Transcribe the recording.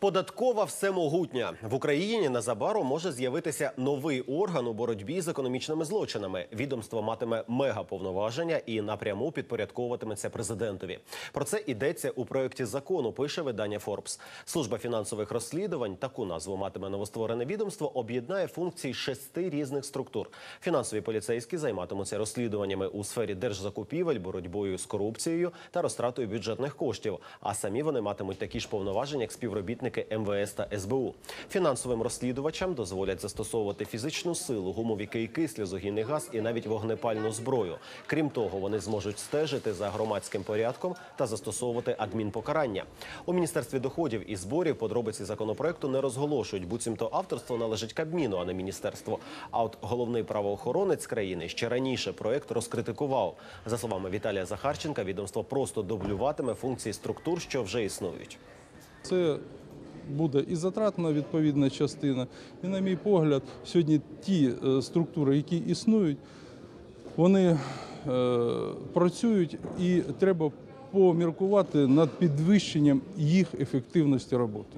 Податкова всемогутня в Україні незабаром може з'явитися новий орган у боротьбі з економічними злочинами. Відомство матиме мегаповноваження і напряму підпорядковуватиметься президентові. Про це йдеться у проєкті закону. Пише видання Форбс. Служба фінансових розслідувань таку назву матиме новостворене відомство. Об'єднає функції шести різних структур. Фінансові поліцейські займатимуться розслідуваннями у сфері держзакупівель, боротьбою з корупцією та розтратою бюджетних коштів. А самі вони матимуть такі ж повноваження, як співробітники МВС та СБУ. Фінансовим розслідувачам дозволять застосовувати фізичну силу, гумові кийки, сльозогінний газ і навіть вогнепальну зброю. Крім того, вони зможуть стежити за громадським порядком та застосовувати адмінпокарання. У міністерстві доходів і зборів подробиці законопроекту не розголошують, буцімто авторство належить Кабміну, а не міністерству. А от головний правоохоронець країни ще раніше проект розкритикував. За словами Віталія Захарченка, відомство просто дублюватиме функції структур, що вже існують. Це буде і затратна відповідна частина. І, на мій погляд, сьогодні ті е, структури, які існують, вони е, працюють і треба поміркувати над підвищенням їх ефективності роботи.